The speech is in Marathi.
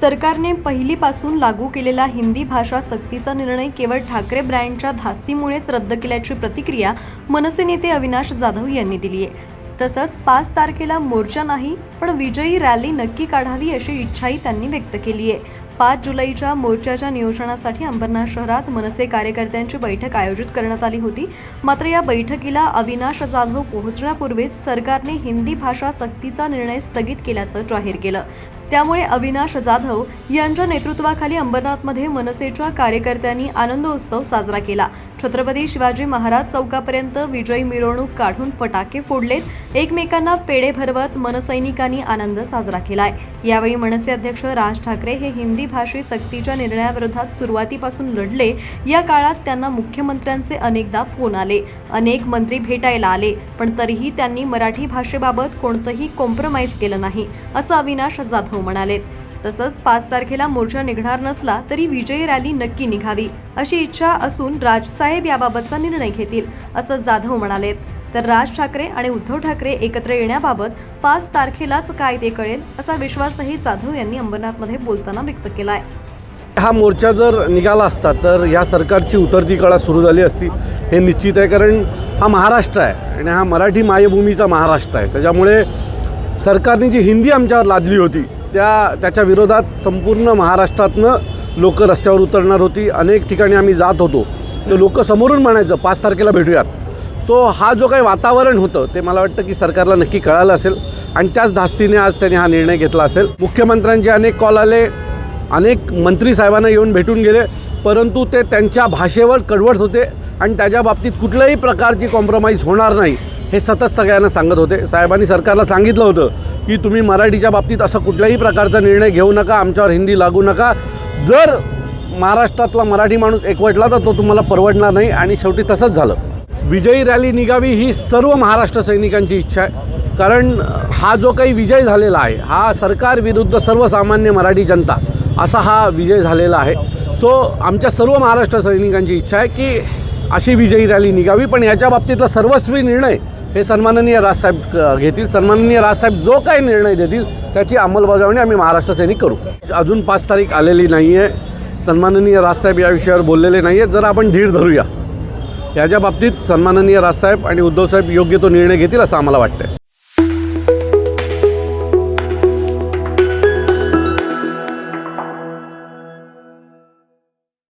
सरकारने पहिलीपासून लागू केलेला हिंदी भाषा सक्तीचा निर्णय केवळ ठाकरे ब्रँडच्या धास्तीमुळेच रद्द केल्याची प्रतिक्रिया मनसे नेते अविनाश जाधव यांनी दिली आहे. तसंच पाच तारखेला मोर्चा नाही पण विजयी रॅली नक्की काढावी अशी इच्छाही त्यांनी व्यक्त केली आहे. पाच जुलैच्या मोर्चाच्या नियोजनासाठी अंबरनाथ शहरात मनसे कार्यकर्त्यांची बैठक आयोजित करण्यात आली होती. मात्र या बैठकीला अविनाश जाधव पोहोचण्यापूर्वीच सरकारने हिंदी भाषा सक्तीचा निर्णय स्थगित केल्याचं जाहीर केलं. त्यामुळे अविनाश जाधव यांच्या नेतृत्वाखाली अंबरनाथमध्ये मनसेच्या कार्यकर्त्यांनी आनंदोत्सव साजरा केला. छत्रपती शिवाजी महाराज चौकापर्यंत विजयी मिरवणूक काढून फटाके फोडलेत. एकमेकांना पेढे भरवत मनसैनिकांनी आनंद साजरा केलाय. यावेळी मनसे अध्यक्ष राज ठाकरे हे हिंदी भाषे सक्तीच्या निर्णयाविरोधात सुरुवातीपासून लढले. या काळात त्यांना मुख्यमंत्र्यांचे अनेकदा फोन आले. अनेक मंत्री भेटायला आले पण तरीही त्यांनी मराठी भाषेबाबत कोणतंही कॉम्प्रोमाइज केलं नाही असं अविनाश जाधव म्हणालेत. तसंच पाच तारखेला मोर्चा निघणार नसला तरी विजयी रॅली नक्की निघावी अशी इच्छा असून राजसाहेब याबाबतचा निर्णय घेतील असं जाधव म्हणालेत. तर राज ठाकरे आणि उद्धव ठाकरे एकत्र येण्याबाबत पाच तारखेलाच काय ते कळेल असा विश्वासही जाधव यांनी अंबरनाथमध्ये बोलताना व्यक्त केला आहे हा मोर्चा जर निघाला असता तर या सरकारची उतरती कळा सुरू झाली असती. हे निश्चित आहे कारण हा महाराष्ट्र आहे आणि हा मराठी मायभूमीचा महाराष्ट्र आहे. त्याच्यामुळे सरकारने जी हिंदी आमच्यावर लादली होती त्या त्याच्या विरोधात संपूर्ण महाराष्ट्रातनं लोक रस्त्यावर उतरणार होती. अनेक ठिकाणी आम्ही जात होतो. तर लोक समोरून म्हणायचं पाच तारखेला भेटूयात. सो हा जो काही वातावरण होतं ते मला वाटतं की सरकारला नक्की कळालं असेल. आणि त्याच धास्तीने आज त्यांनी हा निर्णय घेतला असेल. मुख्यमंत्र्यांचे अनेक कॉल आले अनेक मंत्री साहेबांना येऊन भेटून गेले परंतु ते त्यांच्या भाषेवर कडवट होते आणि त्याच्या बाबतीत कुठल्याही प्रकारची कॉम्प्रोमाइज होणार नाही हे सतत सगळ्यांना सांगत होते. साहेबांनी सरकारला सांगितलं होतं की तुम्ही मराठीच्या बाबतीत असं कुठल्याही प्रकारचा निर्णय घेऊ नका आमच्यावर हिंदी लागू नका. जर महाराष्ट्रातला मराठी माणूस एकवटला तर तो तुम्हाला परवडणार नाही. आणि शेवटी तसंच झालं. विजयी रॅली निघावी ही सर्व महाराष्ट्र सैनिकांची इच्छा आहे. कारण हा जो काही विजय झालेला आहे हा सरकार विरुद्ध सर्वसामान्य मराठी जनता असा हा विजय झालेला आहे. सो आमच्या सर्व महाराष्ट्र सैनिकांची इच्छा आहे की अशी विजयी रॅली निघावी पण याच्या बाबतीतला सर्वस्वी निर्णय हे सन्माननीय राजसाहेब घेतील. सन्माननीय राजसाहेब जो काही निर्णय देतील त्याची अंमलबजावणी आम्ही महाराष्ट्र सैनिक करू. अजून पाच तारीख आलेली नाही आहे सन्माननीय राजसाहेब या विषयावर बोललेले नाही आहेत जरा आपण धीर धरूया. याच्या बाबतीत सन्माननीय राजसाहेब आणि उद्धवसाहेब योग्य तो निर्णय घेतील असं आम्हाला वाटतं